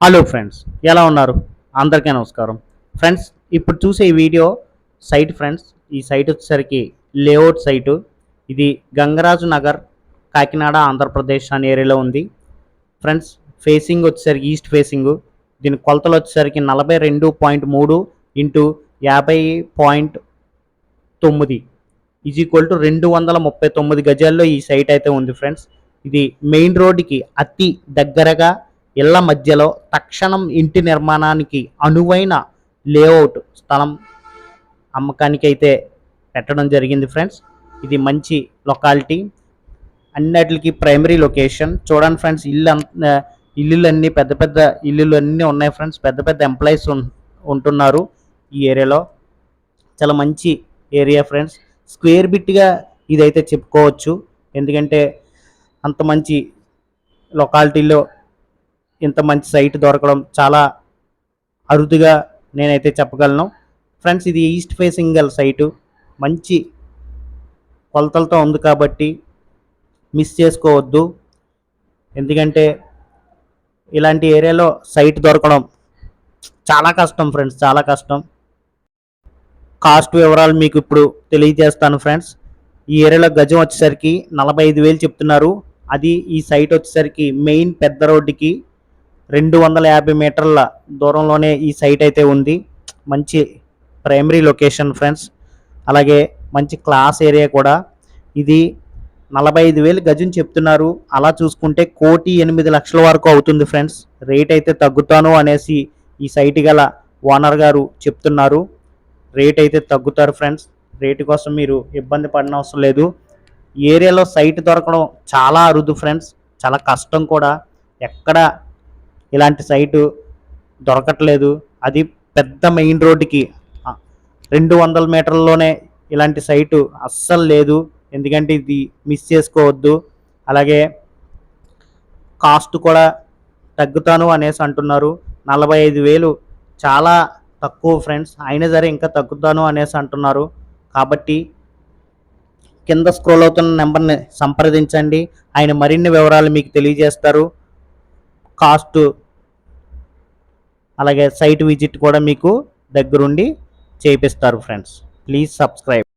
Hello friends ఎలా ఉన్నారు? అందరికీ నమస్కారం. ఫ్రెండ్స్ ఇప్పుడు చూసే ఈ వీడియో సైట్ ఫ్రెండ్స్ ఈ సైట్ వచ్చేసరికి లేఅవుట్ సైటు ఇది గంగరాజు నగర్ కాకినాడ ఆంధ్రప్రదేశ్ అనే ఏరియాలో ఉంది. ఫ్రెండ్స్ ఫేసింగ్ వచ్చేసరికి ఈస్ట్ ఫేసింగ్ దీని కొలతలు వచ్చేసరికి నలభై రెండు పాయింట్ మూడు ఇంటూ యాభై పాయింట్ తొమ్మిది. ఈజ్ ఈక్వల్ టు రెండు వందల ముప్పై తొమ్మిది గజాల్లో ఈ సైట్ అయితే ఉంది ఫ్రెండ్స్ ఇది మెయిన్ రోడ్డుకి అతి దగ్గరగా ఇళ్ళ మధ్యలో తక్షణం ఇంటి నిర్మాణానికి అనువైన లేఅవుట్ స్థలం అమ్మకానికి అయితే పెట్టడం జరిగింది ఫ్రెండ్స్. ఇది మంచి లొకాలిటీ. అన్నిటికి ప్రైమరీ లొకేషన్. చూడండి ఫ్రెండ్స్ ఇల్లు అంత ఇల్లులు అన్నీ పెద్ద పెద్ద ఇల్లులు అన్నీ ఉన్నాయి ఫ్రెండ్స్. పెద్ద పెద్ద ఎంప్లాయీస్ ఉంటున్నారు ఈ ఏరియాలో. చాలా మంచి ఏరియా ఫ్రెండ్స్. స్క్వేర్ బిట్గా ఇదైతే చెప్పుకోవచ్చు. ఎందుకంటే అంత మంచి లొకాలిటీలో ఇంత మంచి సైట్ దొరకడం చాలా అరుదుగా నేనైతే చెప్పగలను. ఫ్రెండ్స్ ఇది ఈస్ట్ ఫేసింగ్ గల సైటు. మంచి కొలతలతో ఉంది కాబట్టి మిస్ చేసుకోవద్దు. ఎందుకంటే ఇలాంటి ఏరియాలో సైట్ దొరకడం చాలా కష్టం ఫ్రెండ్స్ చాలా కష్టం. కాస్ట్ వివరాలు మీకు ఇప్పుడు తెలియజేస్తాను ఫ్రెండ్స్. ఈ ఏరియాలో గజం వచ్చేసరికి నలభై ఐదు వేలు చెప్తున్నారు. అది ఈ సైట్ వచ్చేసరికి మెయిన్ పెద్ద రోడ్డుకి రెండు వందల యాభై మీటర్ల దూరంలోనే ఈ సైట్ అయితే ఉంది. మంచి ప్రైమరీ లొకేషన్ ఫ్రెండ్స్. అలాగే మంచి క్లాస్ ఏరియా కూడా. ఇది నలభై ఐదు వేలు గజం చెప్తున్నారు. అలా చూసుకుంటే కోటి ఎనిమిది లక్షల వరకు అవుతుంది ఫ్రెండ్స్. రేట్ అయితే తగ్గుతాను అనేసి ఈ సైట్ గల ఓనర్ గారు చెప్తున్నారు. రేట్ అయితే తగ్గుతారు ఫ్రెండ్స్. రేటు కోసం మీరు ఇబ్బంది పడిన అవసరం లేదు. ఏరియాలో సైట్ దొరకడం చాలా అరుదు ఫ్రెండ్స్. చాలా కష్టం కూడా. ఎక్కడ ఇలాంటి సైటు దొరకట్లేదు. అది పెద్ద మెయిన్ రోడ్డుకి రెండు వందల మీటర్లలోనే ఇలాంటి సైటు అస్సలు లేదు. ఎందుకంటే ఇది మిస్ చేసుకోవద్దు. అలాగే కాస్ట్ కూడా తగ్గుతాను అనేసి అంటున్నారు. నలభై ఐదు వేలు చాలా తక్కువ ఫ్రెండ్స్. అయినా సరే ఇంకా తగ్గుతాను అనేసి అంటున్నారు. కాబట్టి కింద స్క్రోల్ అవుతున్న నెంబర్ని సంప్రదించండి. ఆయన మరిన్ని వివరాలు మీకు తెలియజేస్తారు. కాస్ట్ అలాగే సైట్ విజిట్ కూడా మీకు దగ్గరుండి చేపిస్తారు ఫ్రెండ్స్. Please subscribe.